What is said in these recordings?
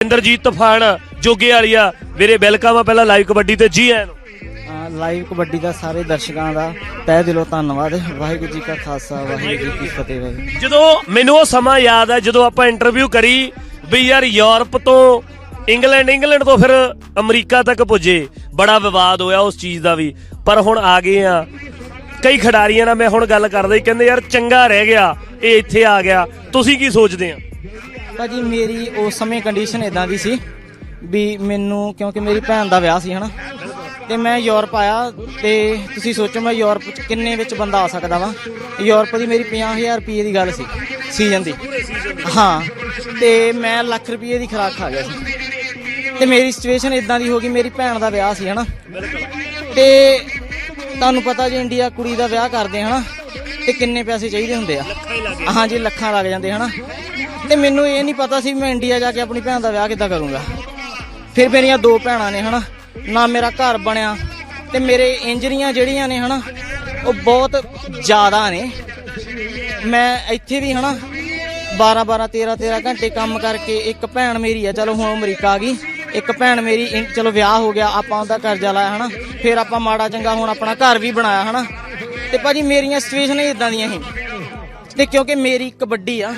ਇੰਦਰਜੀਤ ਤੂਫਾਨ ਜੋਗੇ ਵਾਲੀਆ ਮੇਰੇ ਵੈਲਕਮ ਆ ਪਹਿਲਾਂ ਲਾਈਵ ਕਬੱਡੀ ਤੇ ਜੀ ਐਨ ਲਾਈਵ ਕਬੱਡੀ ਦਾ ਸਾਰੇ ਦਰਸ਼ਕਾਂ ਦਾ ਤਹਿ ਦਿਲੋਂ ਧੰਨਵਾਦ ਵਾਹਿਗੁਰੂ ਜੀ ਕਾ ਖਾਲਸਾ ਵਾਹਿਗੁਰੂ ਜੀ ਕੀ ਫਤਿਹ ਵਾਹਿਗੁਰੂ ਜਦੋਂ ਮੈਨੂੰ ਉਹ ਸਮਾਂ ਯਾਦ ਹੈ ਜਦੋਂ ਆਪਾਂ ਇੰਟਰਵਿਊ ਕਰੀ ਵੀ ਯਾਰ ਯੂਰਪ ਤੋਂ ਇੰਗਲੈਂਡ ਇੰਗਲੈਂਡ ਤੋਂ ਫਿਰ ਅਮਰੀਕਾ ਤੱਕ ਪੁੱਜੇ। ਬੜਾ ਵਿਵਾਦ ਹੋਇਆ ਉਸ ਚੀਜ਼ ਦਾ ਵੀ। ਪਰ ਹੁਣ ਆ ਗਏ ਆ ਕਈ ਖਿਡਾਰੀਆਂ ਨਾਲ ਮੈਂ ਹੁਣ ਗੱਲ ਕਰਦਾ ਸੀ ਕਹਿੰਦੇ ਯਾਰ ਚੰਗਾ ਰਹਿ ਗਿਆ, ਇਹ ਇੱਥੇ ਆ ਗਿਆ। ਤੁਸੀਂ ਕੀ ਸੋਚਦੇ ਆ? ਭਾਜੀ, ਮੇਰੀ ਉਸ ਸਮੇਂ ਕੰਡੀਸ਼ਨ ਇਦਾਂ ਦੀ ਸੀ ਵੀ ਮੈਨੂੰ, ਕਿਉਂਕਿ ਮੇਰੀ ਭੈਣ ਦਾ ਵਿਆਹ ਸੀ, ਹਨਾ? ਤੇ ਮੈਂ ਯੂਰਪ ਆਇਆ ਤੇ ਤੁਸੀਂ ਸੋਚੋ ਮੈਂ ਯੂਰਪ ਚ ਕਿੰਨੇ ਵਿੱਚ ਬੰਦਾ ਆ ਸਕਦਾ ਵਾ? ਯੂਰਪ ਦੀ ਮੇਰੀ 50000 ਰੁਪਏ ਦੀ ਗੱਲ ਸੀ ਸੀਜ਼ਨ ਦੀ। ਹਾਂ, ਤੇ ਮੈਂ ਲੱਖ ਰੁਪਏ ਦੀ ਖਰਾਕ ਖਾ ਗਿਆ ਸੀ। ਤੇ ਮੇਰੀ ਸਿਚੁਏਸ਼ਨ ਇਦਾਂ ਦੀ ਹੋ ਗਈ, ਮੇਰੀ ਭੈਣ ਦਾ ਵਿਆਹ ਸੀ, ਹਨਾ? ਤੇ ਤੁਹਾਨੂੰ ਪਤਾ ਜੇ ਇੰਡੀਆ ਕੁੜੀ ਦਾ ਵਿਆਹ ਕਰਦੇ ਹਨਾ? ਤੇ ਕਿੰਨੇ ਪੈਸੇ ਚਾਹੀਦੇ ਹੁੰਦੇ ਆ? ਹਾਂਜੀ ਲੱਖਾਂ ਲੱਗ ਜਾਂਦੇ ਹਨਾ? ਤੇ ਮੈਨੂੰ ਇਹ ਨਹੀਂ ਪਤਾ ਸੀ ਮੈਂ ਇੰਡੀਆ ਜਾ ਕੇ ਆਪਣੀ ਭੈਣ ਦਾ ਵਿਆਹ ਕਿੱਦਾਂ ਕਰੂੰਗਾ। ਫਿਰ ਮੇਰੀਆਂ ਦੋ ਭੈਣਾਂ ਨੇ ਹਨਾ? ਨਾ ਮੇਰਾ ਘਰ ਬਣਿਆ ਤੇ ਮੇਰੇ ਇੰਜਰੀਆਂ ਜਿਹੜੀਆਂ ਨੇ ਹਨਾ ਉਹ ਬਹੁਤ ਜ਼ਿਆਦਾ ਨੇ। ਮੈਂ ਇੱਥੇ ਵੀ ਹਨਾ 12 12 13 13 ਘੰਟੇ ਕੰਮ ਕਰਕੇ ਇੱਕ ਭੈਣ ਮੇਰੀ ਆ ਚਲੋ ਹੁਣ ਅਮਰੀਕਾ ਆ ਗਈ। ਇੱਕ ਭੈਣ ਮੇਰੀ ਇੰ- ਚਲੋ ਵਿਆਹ ਹੋ ਗਿਆ ਆਪਾਂ ਉਹਦਾ ਕਰਜ਼ਾ ਲਾਇਆ ਹਨਾ? ਫਿਰ ਆਪਾਂ ਮਾੜਾ ਚੰਗਾ ਹੁਣ ਆਪਣਾ ਘਰ ਵੀ ਬਣਾਇਆ ਹਨਾ? ਤੇ ਭਾਜੀ ਮੇਰੀਆਂ ਸਿਚੁਏਸ਼ਨਾਂ ਇਦਾਂ ਦੀਆਂ ਸੀ। ਤੇ ਕਿਉਂਕਿ ਮੇਰੀ ਕਬੱਡੀ ਆ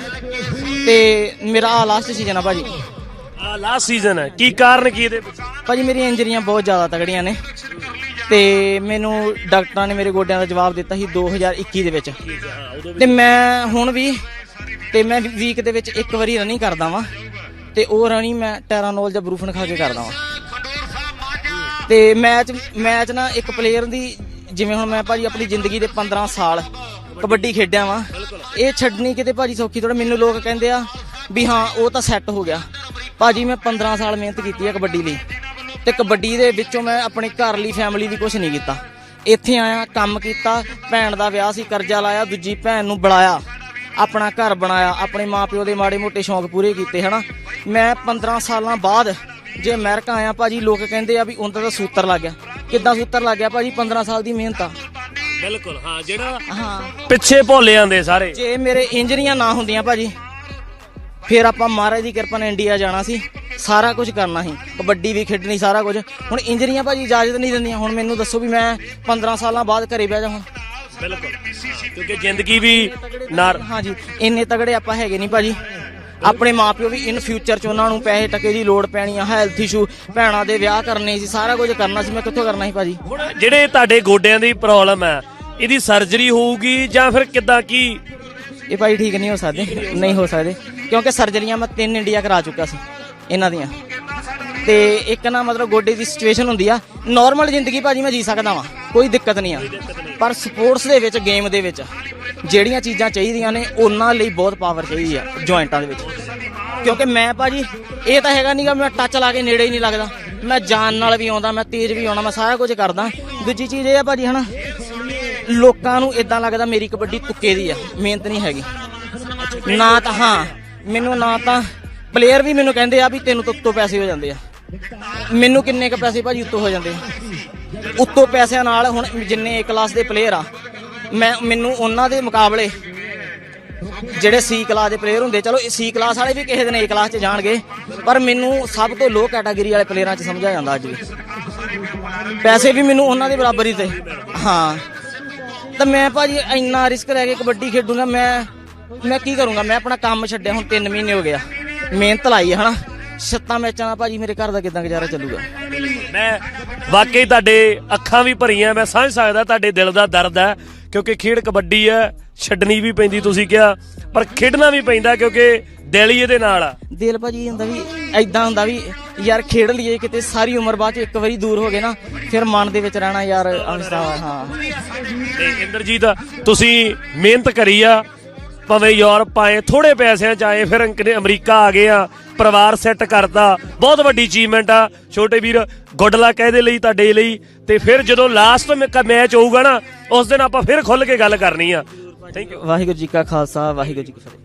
ਤੇ ਮੇਰਾ ਆ ਲਾਸਟ ਸੀਜ਼ਨ ਆ ਭਾਜੀ। ਆ ਲਾਸਟ ਸੀਜ਼ਨ ਹੈ ਕੀ ਕਾਰਨ ਕੀ ਇਹਦੇ ਪਿੱਛੇ ਭਾਜੀ ਮੇਰੀਆਂ ਇੰਜਰੀਆਂ ਬਹੁਤ ਜ਼ਿਆਦਾ ਤਗੜੀਆਂ ਨੇ। ਤੇ ਮੈਨੂੰ ਡਾਕਟਰਾਂ ਨੇ ਮੇਰੇ ਗੋਡਿਆਂ ਦਾ ਜਵਾਬ ਦਿੱਤਾ ਸੀ 2021 ਦੇ ਵਿੱਚ। ਤੇ ਮੈਂ ਹੁਣ ਵੀ ਤੇ ਮੈਂ ਵੀਕ ਦੇ ਵਿੱਚ ਇੱਕ ਵਾਰੀ ਰਨਿੰਗ ਕਰਦਾ ਵਾਂ। ਤੇ ਉਹ ਰਨਿੰਗ ਮੈਂ ਟੈਰਾਨੋਲ ਜਾਂ ਬਰੂਫਨ ਖਾ ਕੇ ਕਰਦਾ ਵਾਂ। ਤੇ ਮੈਚ ਮੈਚ ਨਾ ਇੱਕ ਪਲੇਅਰ ਦੀ ਜਿਵੇਂ ਹੁਣ ਮੈਂ ਭਾਜੀ ਆਪਣੀ ਜ਼ਿੰਦਗੀ ਦੇ 15 ਸਾਲ ਕਬੱਡੀ ਖੇਡਿਆ ਵਾਂ ਇਹ ਛੱਡਣੀ ਕਿਤੇ ਭਾਜੀ ਸੌਖੀ ਥੋੜਾ ਮੈਨੂੰ ਲੋਕ ਕਹਿੰਦੇ ਆ ਵੀ ਹਾਂ ਉਹ ਤਾਂ ਸੈੱਟ ਹੋ ਗਿਆ। ਭਾਜੀ ਮੈਂ 15 ਸਾਲ ਮਿਹਨਤ ਕੀਤੀ ਆ ਕਬੱਡੀ ਲਈ ਤੇ ਕਬੱਡੀ ਦੇ ਵਿੱਚੋਂ ਮੈਂ ਆਪਣੇ ਘਰ ਲਈ ਫੈਮਿਲੀ ਲਈ ਕੁਝ ਨਹੀਂ ਕੀਤਾ। ਇੱਥੇ ਆਇਆ ਕੰਮ ਕੀਤਾ ਭੈਣ ਦਾ ਵਿਆਹ ਸੀ ਕਰਜ਼ਾ ਲਾਇਆ ਦੂਜੀ ਭੈਣ ਨੂੰ ਬੁਲਾਇਆ। ਆਪਣਾ ਘਰ ਬਣਾਇਆ ਆਪਣੇ ਮਾਪਿਓ ਦੇ ਮਾੜੇ ਮੋਟੇ ਸ਼ੌਂਕ ਪੂਰੇ ਕੀਤੇ ਹਨਾ? ਮੈਂ 15 ਸਾਲਾਂ ਬਾਅਦ ਜੇ ਅਮਰੀਕਾ ਆਇਆ ਭਾਜੀ ਲੋਕ ਕਹਿੰਦੇ ਆ ਵੀ ਉਹਨਾਂ ਦਾ ਸੂਤਰ ਲੱਗ ਗਿਆ। ਕਿੱਦਾਂ ਸੂਤਰ ਲੱਗ ਗਿਆ ਭਾਜੀ 15 ਸਾਲ ਦੀ ਮਿਹਨਤ ਆ। ਬਿਲਕੁਲ ਹਾਂ ਜਿਹੜਾ ਹਾਂ। ਪਿੱਛੇ ਭੋਲੇ ਆਂਦੇ ਸਾਰੇ। ਜੇ ਮੇਰੇ ਇੰਜਰੀਆਂ ਨਾ ਹੁੰਦੀਆਂ ਭਾਜੀ ਫਿਰ ਆਪਾਂ ਮਹਾਰਾਜ ਦੀ ਕਿਰਪਾ ਨਾਲ ਇੰਡੀਆ ਜਾਣਾ ਸੀ ਸਾਰਾ ਕੁਝ ਕਰਨਾ ਸੀ। ਕਬੱਡੀ ਵੀ ਖੇਡਣੀ ਸਾਰਾ ਕੁਝ। ਹੁਣ ਇੰਜਰੀਆਂ ਭਾਜੀ ਇਜਾਜ਼ਤ ਨਹੀਂ ਦਿੰਦੀਆਂ। ਹੁਣ ਮੈਨੂੰ ਦੱਸੋ ਵੀ ਮੈਂ 15 ਸਾਲਾਂ ਬਾਅਦ ਘਰੇ ਬਹਿ ਜਾ ਹੁਣ ਬਿਲਕੁਲ। ਕਿਉਂਕਿ ਜ਼ਿੰਦਗੀ ਵੀ ਨਾਰ ਹਾਂਜੀ ਇੰਨੇ ਤਗੜੇ ਆਪਾਂ ਹੈਗੇ ਨਹੀਂ ਭਾਜੀ। ਆਪਣੇ ਮਾਪਿਓ ਵੀ ਇਨ ਫਿਊਚਰ ਚ ਉਹਨਾਂ ਨੂੰ ਪੈਸੇ ਟਕੇ ਦੀ ਲੋੜ ਪੈਣੀ ਆ ਹੈਲਥ ਇਸ਼ੂ ਭੈਣਾਂ ਦੇ ਵਿਆਹ ਕਰਨੇ ਸੀ ਸਾਰਾ ਕੁਝ ਕਰਨਾ ਸੀ ਮੈਂ ਕਿੱਥੋਂ ਕਰਨਾ ਸੀ ਭਾਜੀ? ਹੁਣ ਜਿਹੜੇ ਤੁਹਾਡੇ ਗੋਡਿਆਂ ਦੀ ਪ੍ਰੋਬਲਮ ਹੈ ਇਹਦੀ ਸਰਜਰੀ ਹੋਊਗੀ ਜਾਂ ਫਿਰ ਕਿੱਦਾਂ ਕੀ? ਇਹ ਭਾਈ ਠੀਕ ਨਹੀਂ ਹੋ ਸਕਦੇ ਨਹੀਂ ਹੋ ਸਕਦੇ ਕਿਉਂਕਿ ਸਰਜਰੀਆਂ ਮੈਂ ਤਿੰਨ ਇੰਡੀਆ ਕਰਾ ਚੁੱਕਾ ਸੀ ਇਹਨਾਂ ਦੀਆਂ। ਤੇ ਇੱਕ ਨਾ ਮਤਲਬ ਗੋਡੇ ਦੀ ਸਿਚੁਏਸ਼ਨ ਹੁੰਦੀ ਆ ਨਾਰਮਲ ਜ਼ਿੰਦਗੀ ਭਾਜੀ ਮੈਂ ਜੀ ਸਕਦਾ ਵਾਂ। ਕੋਈ ਦਿੱਕਤ ਨਹੀਂ ਆ। ਪਰ ਸਪੋਰਟਸ ਦੇ ਵਿੱਚ, ਗੇਮ ਦੇ ਵਿੱਚ ਜਿਹੜੀਆਂ ਚੀਜ਼ਾਂ ਚਾਹੀਦੀਆਂ ਨੇ, ਉਹਨਾਂ ਲਈ ਬਹੁਤ ਪਾਵਰ ਚਾਹੀਦੀ ਆ ਜੁਆਇੰਟਾਂ ਦੇ ਵਿੱਚ। ਕਿਉਂਕਿ ਮੈਂ ਭਾਜੀ, ਇਹ ਤਾਂ ਹੈਗਾ ਨਹੀਂਗਾ ਮੈਂ ਟੱਚ ਲਾ ਕੇ ਨੇੜੇ ਹੀ ਨਹੀਂ ਲੱਗਦਾ। ਮੈਂ ਜਾਨ ਨਾਲ ਵੀ ਆਉਂਦਾ, ਮੈਂ ਤੇਜ਼ ਵੀ ਆਉਣਾ, ਮੈਂ ਸਾਰਾ ਕੁਝ ਕਰਦਾ। ਦੂਜੀ ਚੀਜ਼ ਇਹ ਆ ਭਾਜੀ, ਹਨਾ, ਲੋਕਾਂ ਨੂੰ ਇਦਾਂ ਲੱਗਦਾ ਮੇਰੀ ਕਬੱਡੀ ਤੁੱਕੇ ਦੀ ਆ, ਮਿਹਨਤ ਨਹੀਂ ਹੈਗੀ। ਨਾ ਤਾਂ, ਹਾਂ, ਮੈਨੂੰ ਨਾ ਤਾਂ ਪਲੇਅਰ ਵੀ ਮੈਨੂੰ ਕਹਿੰਦੇ ਆ ਵੀ ਤੈਨੂੰ ਤਾਂ ਪੈਸੇ ਹੋ ਜਾਂਦੇ ਆ। ਮੈਨੂੰ ਕਿੰਨੇ ਕ ਪੈਸੇ ਭਾਜੀ ਉੱਤੋਂ ਹੋ ਜਾਂਦੇ? ਉੱਤੋਂ ਪੈਸਿਆਂ ਨਾਲ ਹੁਣ ਜਿੰਨੇ ਏ ਕਲਾਸ ਦੇ ਪਲੇਅਰ ਆ, ਮੈਂ, ਮੈਨੂੰ ਉਹਨਾਂ ਦੇ ਮੁਕਾਬਲੇ ਜਿਹੜੇ ਸੀ ਕਲਾਸ ਦੇ ਪਲੇਅਰ ਹੁੰਦੇ, ਚਲੋ ਸੀ ਕਲਾਸ ਵਾਲੇ ਵੀ ਕਿਸੇ ਦਿਨ ਏ ਕਲਾਸ 'ਚ ਜਾਣਗੇ, ਪਰ ਮੈਨੂੰ ਸਭ ਤੋਂ ਲੋ ਕੈਟਾਗਰੀ ਵਾਲੇ ਪਲੇਅਰਾਂ 'ਚ ਸਮਝਿਆ ਜਾਂਦਾ ਅੱਜ ਵੀ। ਪੈਸੇ ਵੀ ਮੈਨੂੰ ਉਹਨਾਂ ਦੇ ਬਰਾਬਰ ਹੀ ਤੇ, ਹਾਂ। ਤਾਂ ਮੈਂ ਭਾਜੀ ਇੰਨਾ ਰਿਸਕ ਲੈ ਕੇ ਕਬੱਡੀ ਖੇਡੂੰਗਾ, ਮੈਂ ਮੈਂ ਕੀ ਕਰੂੰਗਾ? ਮੈਂ ਆਪਣਾ ਕੰਮ ਛੱਡਿਆ, ਹੁਣ 3 ਮਹੀਨੇ ਹੋ ਗਿਆ ਮਿਹਨਤ ਲਾਈ ਹੈ ਹਨਾ? ਸੱਤਾਂ ਮੈਚਾਂ ਦਾ ਭਾਜੀ ਮੇਰੇ ਘਰ ਦਾ ਕਿਦਾਂ ਗੁਜ਼ਾਰਾ ਚੱਲੂਗਾ? ਮੈਂ ਵਾਕਈ ਤੁਹਾਡੇ ਅੱਖਾਂ ਵੀ ਭਰੀਆਂ ਮੈਂ ਸਮਝ ਸਕਦਾ ਤੁਹਾਡੇ ਦਿਲ ਦਾ ਦਰਦ ਹੈ ਕਿਉਂਕਿ ਖੇਡ ਕਬੱਡੀ ਹੈ ਛੱਡਣੀ ਵੀ ਪੈਂਦੀ ਤੁਸੀਂ ਕਿਹਾ ਪਰ ਖੇਡਣਾ ਵੀ ਪੈਂਦਾ ਕਿਉਂਕਿ ਦਿਲ ਹੀ ਇਹਦੇ ਨਾਲ ਆ। ਦਿਲ ਭਾਜੀ ਹੁੰਦਾ ਵੀ ਐਦਾਂ ਹੁੰਦਾ ਵੀ ਯਾਰ ਖੇਡ ਲਈਏ ਕਿਤੇ ਸਾਰੀ ਉਮਰ ਬਾਅਦ ਚ ਇੱਕ ਵਾਰੀ ਦੂਰ ਹੋ ਗਏ ਨਾ ਫਿਰ ਮਨ ਦੇ ਵਿੱਚ ਰਹਿਣਾ ਯਾਰ ਅਵਸਥਾ ਹਾਂ। ਤੇ ਇੰਦਰਜੀਤ ਤੁਸੀਂ ਮਿਹਨਤ ਕਰੀ ਆ ਭਾਵੇਂ ਯੂਰਪ ਆਏ ਥੋੜੇ ਪੈਸਿਆਂ ਚ ਆਏ, ਫਿਰ ਅੰਕ ਨੇ ਅਮਰੀਕਾ ਆ ਗਏ ਆ, ਪਰਿਵਾਰ ਸੈੱਟ ਕਰਤਾ। ਬਹੁਤ ਵੱਡੀ ਅਚੀਵਮੈਂਟ ਆ। ਛੋਟੇ ਵੀਰ ਗੁੱਡ ਲੱਕ ਇਹਦੇ ਲਈ, ਤੁਹਾਡੇ ਲਈ। ਤੇ ਫਿਰ ਜਦੋਂ ਲਾਸਟ ਮੈਚ ਹੋਊਗਾ ਨਾ, ਉਸ ਦਿਨ ਆਪਾਂ ਫਿਰ ਖੁੱਲ ਕੇ ਗੱਲ ਕਰਨੀ ਆ। ਥੈਂਕ ਯੂ ਵਾਹਿਗੁਰੂ ਜੀ ਕਾ ਖਾਲਸਾ, ਵਾਹਿਗੁਰੂ ਜੀ ਕੀ ਫਤਿਹ।